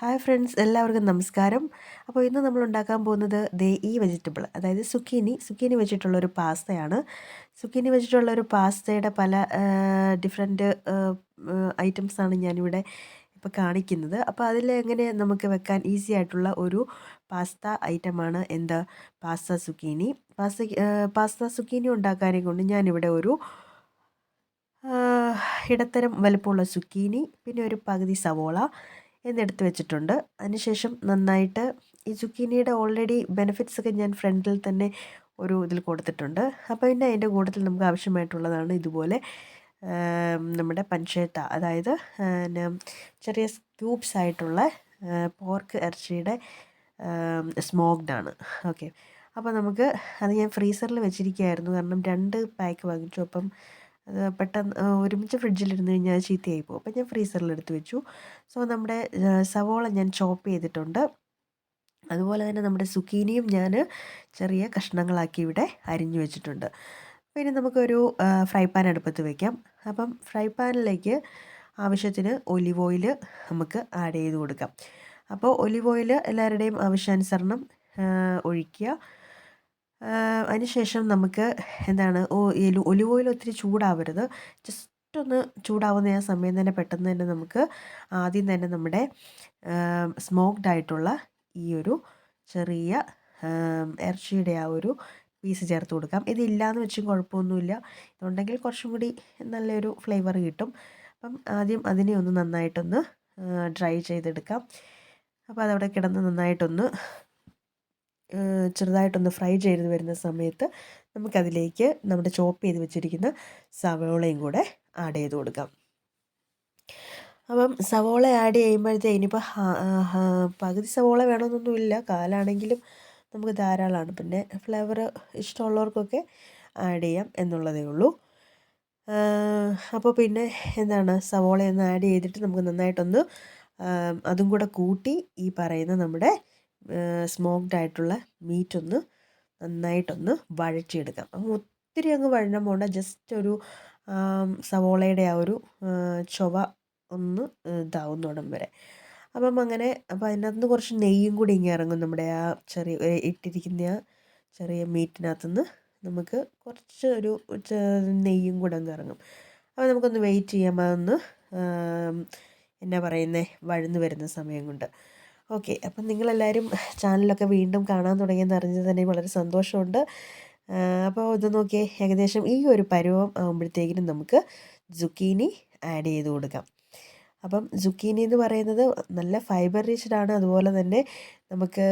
Hi friends എല്ലാവർക്കും നമസ്കാരം. അപ്പോൾ ഇന്ന് നമ്മൾ ഉണ്ടാക്കാൻ പോകുന്നത് ദേ ഈ വെജിറ്റബിൾ അതായത് സുക്കീനി സുക്കീനി വെച്ചിട്ടുള്ള ഒരു പാസ്തയാണ്. സുക്കീനി വെച്ചിട്ടുള്ള ഒരു പാസ്തയുടെ പല ഡിഫറെന്റ് ഐറ്റംസാണ് ഞാനിവിടെ ഇപ്പോൾ കാണിക്കുന്നത്. അപ്പോൾ അതിൽ എങ്ങനെ നമുക്ക് വെക്കാൻ ഈസി ആയിട്ടുള്ള ഒരു പാസ്ത ഐറ്റമാണ് എന്താ pasta zucchini pasta pasta zucchini ഉണ്ടാക്കാനെ കൊണ്ട് ഞാനിവിടെ ഒരു ഇടത്തരം വലുപ്പമുള്ള സുക്കീനി പിന്നെ ഒരു പകുതി സവോള എന്നെടുത്ത് വെച്ചിട്ടുണ്ട്. അതിനുശേഷം നന്നായിട്ട് ഈ സുക്കീനിയുടെ ഓൾറെഡി ബെനിഫിറ്റ്സ് ഒക്കെ ഞാൻ ഫ്രണ്ടിൽ തന്നെ ഒരു ഇതിൽ കൊടുത്തിട്ടുണ്ട്. അപ്പോൾ പിന്നെ അതിന്റെ കൂട്ടത്തിൽ നമുക്ക് ആവശ്യമായിട്ടുള്ളതാണ് ഇതുപോലെ നമ്മുടെ പഞ്ചേത്ത അതായത് ചെറിയ ക്യൂബ്സ് ആയിട്ടുള്ള പോർക്ക് ഇറച്ചിയുടെ ആണ്. ഓക്കെ അപ്പോൾ നമുക്ക് അത് ഞാൻ ഫ്രീസറിൽ വെച്ചിരിക്കുകയായിരുന്നു. കാരണം രണ്ട് പാക്ക് വാങ്ങിച്ചു. അപ്പം പെട്ടെന്ന് ഒരുമിച്ച് ഫ്രിഡ്ജിലിരുന്ന് കഴിഞ്ഞാൽ ചീത്തയായി പോകും. അപ്പോൾ ഞാൻ ഫ്രീസറിൽ എടുത്ത് വെച്ചു. സോ നമ്മുടെ സവോള ഞാൻ ചോപ്പ് ചെയ്തിട്ടുണ്ട്. അതുപോലെ തന്നെ നമ്മുടെ സുക്കീനിയും ഞാൻ ചെറിയ കഷ്ണങ്ങളാക്കി ഇവിടെ അരിഞ്ഞു വെച്ചിട്ടുണ്ട്. പിന്നെ നമുക്കൊരു ഫ്രൈ പാൻ അടുപ്പത്ത് വയ്ക്കാം അപ്പം ഫ്രൈ പാനിലേക്ക് ആവശ്യത്തിന് ഒലിവ് ഓയിൽ നമുക്ക് ആഡ് ചെയ്ത് കൊടുക്കാം. അപ്പോൾ ഒലിവ് ഓയിൽ എല്ലാവരുടെയും ആവശ്യാനുസരണം ഒഴിക്കുക. അതിനുശേഷം നമുക്ക് എന്താണ് ഒലിവ് ഓയിൽ ഒത്തിരി ചൂടാവരുത്. ജസ്റ്റ് ഒന്ന് ചൂടാവുന്ന ആ സമയം തന്നെ പെട്ടെന്ന് തന്നെ നമുക്ക് ആദ്യം തന്നെ നമ്മുടെ സ്മോക്ഡ് ആയിട്ടുള്ള ഈ ഒരു ചെറിയ ഇറച്ചിയുടെ ആ ഒരു പീസ് ചേർത്ത് കൊടുക്കാം. ഇതില്ലാന്ന് വെച്ചും കുഴപ്പമൊന്നുമില്ല. ഇതുണ്ടെങ്കിൽ കുറച്ചും കൂടി നല്ലൊരു ഫ്ലേവർ കിട്ടും. അപ്പം ആദ്യം അതിനെ ഒന്ന് നന്നായിട്ടൊന്ന് ഡ്രൈ ചെയ്തെടുക്കാം. അപ്പോൾ അതവിടെ കിടന്ന് നന്നായിട്ടൊന്ന് ചെറുതായിട്ടൊന്ന് ഫ്രൈ ചെയ്ത് വരുന്ന സമയത്ത് നമുക്കതിലേക്ക് നമ്മുടെ ചോപ്പ് ചെയ്ത് വെച്ചിരിക്കുന്ന സവോളയും കൂടെ ആഡ് ചെയ്ത് കൊടുക്കാം. അപ്പം സവോള ആഡ് ചെയ്യുമ്പോഴത്തേ ഇനിയിപ്പോൾ പകുതി സവോള വേണമെന്നൊന്നുമില്ല. കാലാണെങ്കിലും നമുക്ക് ധാരാളമാണ് പിന്നെ ഫ്ലേവർ ഇഷ്ടമുള്ളവർക്കൊക്കെ ആഡ് ചെയ്യാം എന്നുള്ളതേ ഉള്ളൂ. അപ്പോൾ പിന്നെ എന്താണ്? സവോളയൊന്ന് ആഡ് ചെയ്തിട്ട് നമുക്ക് നന്നായിട്ടൊന്ന് അതും കൂടെ കൂട്ടി ഈ പറയുന്ന നമ്മുടെ സ്മോക്ഡ് ആയിട്ടുള്ള മീറ്റ് ഒന്ന് നന്നായിട്ടൊന്ന് വഴറ്റിയെടുക്കാം. അപ്പം ഒത്തിരി അങ്ങ് വഴണം പോകണ്ട ജസ്റ്റ് ഒരു സവോളയുടെ ആ ഒരു ചൊവ ഒന്ന് ഇതാവുന്നോടം വരെ. അപ്പം അങ്ങനെ അപ്പം അതിനകത്ത് കുറച്ച് നെയ്യും കൂടി ഇങ്ങനെ ഇറങ്ങും. നമ്മുടെ ആ ചെറിയ ഇട്ടിരിക്കുന്ന ആ ചെറിയ മീറ്റിനകത്തുനിന്ന് നമുക്ക് കുറച്ച് ഒരു നെയ്യും കൂടെ അങ്ങ് ഇറങ്ങും. അപ്പോൾ നമുക്കൊന്ന് വെയിറ്റ് ചെയ്യാം. അതൊന്ന് എന്നാ പറയുന്നത് വഴന്ന് വരുന്ന സമയം കൊണ്ട്. ഓക്കെ അപ്പം നിങ്ങളെല്ലാവരും ചാനലൊക്കെ വീണ്ടും കാണാൻ തുടങ്ങിയെന്ന് അറിഞ്ഞത് തന്നെ വളരെ സന്തോഷമുണ്ട്. അപ്പോൾ ഇത് നോക്കിയേ ഏകദേശം ഈ ഒരു പരുവം ആകുമ്പോഴത്തേക്കിനും നമുക്ക് സുക്കീനി ആഡ് ചെയ്ത് കൊടുക്കാം. അപ്പം സുക്കീനി എന്ന് പറയുന്നത് നല്ല ഫൈബർ റിച്ച്ഡ് അതുപോലെ തന്നെ നമുക്ക്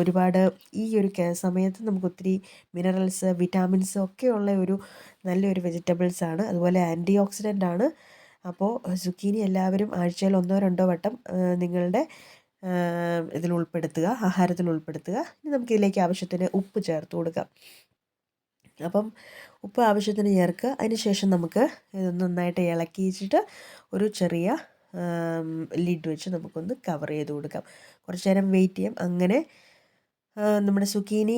ഒരുപാട് ഈ ഒരു സമയത്ത് നമുക്ക് ഒത്തിരി മിനറൽസ് വിറ്റാമിൻസ് ഒക്കെ ഉള്ള ഒരു നല്ലൊരു വെജിറ്റബിൾസ് ആണ്. അതുപോലെ ആന്റി ഓക്സിഡന്റ് ആണ്. അപ്പോൾ സുക്കീനി എല്ലാവരും ആഴ്ചയിൽ ഒന്നോ രണ്ടോ വട്ടം നിങ്ങളുടെ ഇതിൽ ഉൾപ്പെടുത്തുക ആഹാരത്തിൽ ഉൾപ്പെടുത്തുക. ഇനി നമുക്ക് ഇതിലേക്ക് ആവശ്യത്തിന് ഉപ്പ് ചേർത്ത് കൊടുക്കാം. അപ്പം ഉപ്പ് ആവശ്യത്തിന് ചേർക്കുക. അതിന് ശേഷം നമുക്ക് ഇത് നന്നായിട്ട് ഇളക്കി വെച്ചിട്ട് ഒരു ചെറിയ ലിഡ് വെച്ച് നമുക്കൊന്ന് കവർ ചെയ്ത് കൊടുക്കാം. കുറച്ച് നേരം വെയിറ്റ് ചെയ്യാം. അങ്ങനെ നമ്മുടെ സുക്കീനി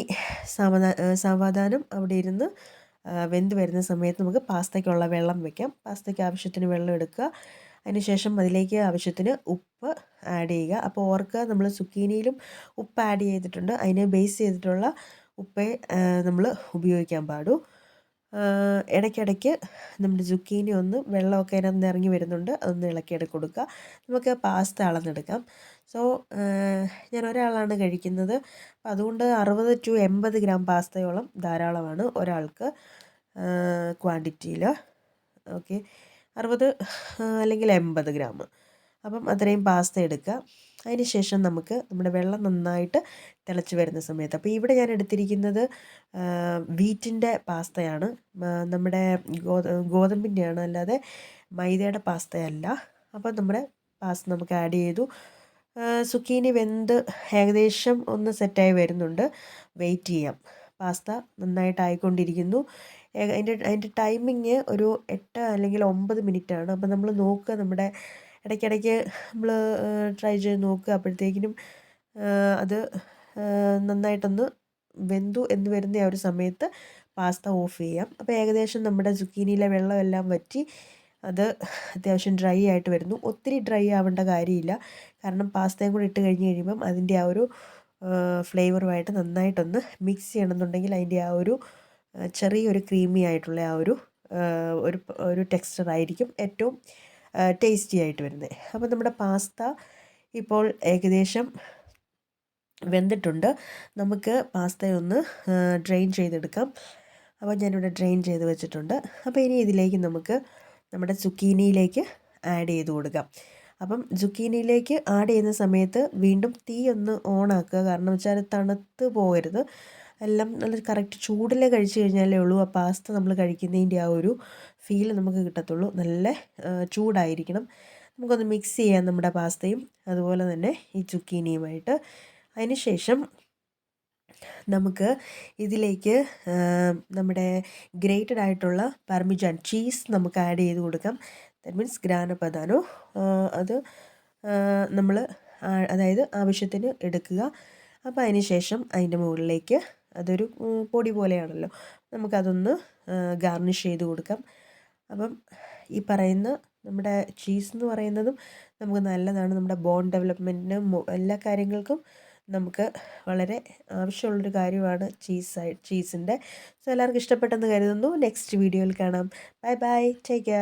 സാവധാ സാവധാനം അവിടെ ഇരുന്ന് വെന്ത് വരുന്ന സമയത്ത് നമുക്ക് പാസ്തയ്ക്കുള്ള വെള്ളം വെക്കാം. പാസ്തയ്ക്ക് ആവശ്യത്തിന് വെള്ളം എടുക്കുക. അതിനുശേഷം അതിലേക്ക് ആവശ്യത്തിന് ഉപ്പ് ആഡ് ചെയ്യുക. അപ്പോൾ ഓർക്കുക നമ്മൾ സുക്കീനിയിലും ഉപ്പ് ആഡ് ചെയ്തിട്ടുണ്ട്. അതിനെ ബേസ് ചെയ്തിട്ടുള്ള ഉപ്പേ നമ്മൾ ഉപയോഗിക്കാൻ പാടൂ. ഇടയ്ക്കിടയ്ക്ക് നമ്മുടെ സുക്കീനി ഒന്ന് വെള്ളമൊക്കെ അതിനകത്ത് ഇറങ്ങി വരുന്നുണ്ട്. അതൊന്ന് ഇളക്കിയെടുത്ത് കൊടുക്കുക. നമുക്ക് പാസ്ത അളന്നെടുക്കാം. സോ ഞാൻ ഒരാളാണ് കഴിക്കുന്നത്. അപ്പം അതുകൊണ്ട് അറുപത് ടു എൺപത് ഗ്രാം പാസ്തയോളം ധാരാളമാണ് ഒരാൾക്ക് ക്വാണ്ടിറ്റിയിൽ ഓക്കെ അറുപത് അല്ലെങ്കിൽ എൺപത് ഗ്രാം. അപ്പം അത്രയും പാസ്ത എടുക്കുക. അതിന് ശേഷം നമുക്ക് നമ്മുടെ വെള്ളം നന്നായിട്ട് തിളച്ച് വരുന്ന സമയത്ത്. അപ്പോൾ ഇവിടെ ഞാൻ എടുത്തിരിക്കുന്നത് വീറ്റിന്റെ പാസ്തയാണ്. നമ്മുടെ ഗോത ഗോതമ്പിന്റെയാണ്. അല്ലാതെ മൈദയുടെ പാസ്തയല്ല. അപ്പോൾ നമ്മുടെ പാസ്ത നമുക്ക് ആഡ് ചെയ്തു. സുക്കീനി വെന്ത് ഏകദേശം ഒന്ന് സെറ്റായി വരുന്നുണ്ട്. വെയിറ്റ് ചെയ്യാം. പാസ്ത നന്നായിട്ട് ആയിക്കൊണ്ടിരിക്കുന്നു അതിന്റെ അതിന്റെ ടൈമിങ് ഒരു എട്ട് അല്ലെങ്കിൽ ഒമ്പത് ആണ് അപ്പോൾ നമ്മൾ നോക്കുക നമ്മുടെ ഇടയ്ക്കിടയ്ക്ക് നമ്മൾ ട്രൈ ചെയ്ത് നോക്കുക. അപ്പോഴത്തേക്കിനും അത് നന്നായിട്ടൊന്ന് വെന്തു എന്ന് വരുന്ന ആ ഒരു സമയത്ത് പാസ്ത ഓഫ് ചെയ്യാം. അപ്പോൾ ഏകദേശം നമ്മുടെ സുക്കീനിയിലെ വെള്ളമെല്ലാം വറ്റി അത് അത്യാവശ്യം ഡ്രൈ ആയിട്ട് വരുന്നു. ഒത്തിരി ഡ്രൈ ആവേണ്ട കാര്യമില്ല. കാരണം പാസ്തയും കൂടി ഇട്ട് കഴിഞ്ഞ് കഴിയുമ്പം അതിന്റെ ആ ഒരു ഫ്ലേവറുമായിട്ട് നന്നായിട്ടൊന്ന് മിക്സ് ചെയ്യണമെന്നുണ്ടെങ്കിൽ അതിന്റെ ആ ഒരു ചെറിയൊരു ക്രീമി ആയിട്ടുള്ള ആ ഒരു ഒരു ഒരു ടെക്സ്ചർ ആയിരിക്കും ഏറ്റവും ടേസ്റ്റി ആയിട്ട് വരുന്നത് അപ്പോൾ നമ്മുടെ പാസ്ത ഇപ്പോൾ ഏകദേശം വെന്തിട്ടുണ്ട്. നമുക്ക് പാസ്തയൊന്ന് ഡ്രെയിൻ ചെയ്തെടുക്കാം. അപ്പോൾ ഞാനിവിടെ ഡ്രെയിൻ ചെയ്ത് വെച്ചിട്ടുണ്ട്. അപ്പോൾ ഇനി ഇതിലേക്ക് നമുക്ക് നമ്മുടെ സുക്കീനിയിലേക്ക് ആഡ് ചെയ്ത് കൊടുക്കാം. അപ്പം സുക്കീനിയിലേക്ക് ആഡ് ചെയ്യുന്ന സമയത്ത് വീണ്ടും തീ ഒന്ന് ഓണാക്കുക കാരണം വെച്ചാൽ തണുത്ത് പോകരുത്. എല്ലാം നല്ല കറക്റ്റ് ചൂടിലേ കഴിച്ചു കഴിഞ്ഞാലേ ഉള്ളൂ. ആ പാസ്ത നമ്മൾ കഴിക്കുന്നതിന്റെ ആ ഒരു ഫീൽ നമുക്ക് കിട്ടത്തുള്ളൂ. നല്ല ചൂടായിരിക്കണം. നമുക്കൊന്ന് മിക്സ് ചെയ്യാം നമ്മുടെ പാസ്തയും അതുപോലെ തന്നെ ഈ ചുക്കീനിയുമായിട്ട് അതിനുശേഷം നമുക്ക് ഇതിലേക്ക് നമ്മുടെ ഗ്രേറ്റഡ് ആയിട്ടുള്ള പർമിജാൻ ചീസ് നമുക്ക് ആഡ് ചെയ്ത് കൊടുക്കാം. ദാറ്റ് മീൻസ് ഗ്രാന പതാനോ അത് നമ്മൾ അതായത് ആവശ്യത്തിന് എടുക്കുക. അപ്പോൾ അതിന് ശേഷം അതിന്റെ മുകളിലേക്ക് അതൊരു പൊടി പോലെയാണല്ലോ. നമുക്കതൊന്ന് ഗാർണിഷ് ചെയ്ത് കൊടുക്കാം. അപ്പം ഈ പറയുന്ന നമ്മുടെ ചീസ് എന്ന് പറയുന്നതും നമുക്ക് നല്ലതാണ്. നമ്മുടെ ബോൺ ഡെവലപ്മെന്റിനും എല്ലാ കാര്യങ്ങൾക്കും നമുക്ക് വളരെ ആവശ്യമുള്ളൊരു കാര്യമാണ് ചീസ് ചീസിന്റെ. സോ എല്ലാവർക്കും ഇഷ്ടപ്പെട്ടെന്ന് കരുതുന്നു. നെക്സ്റ്റ് വീഡിയോയിൽ കാണാം. Bye bye take care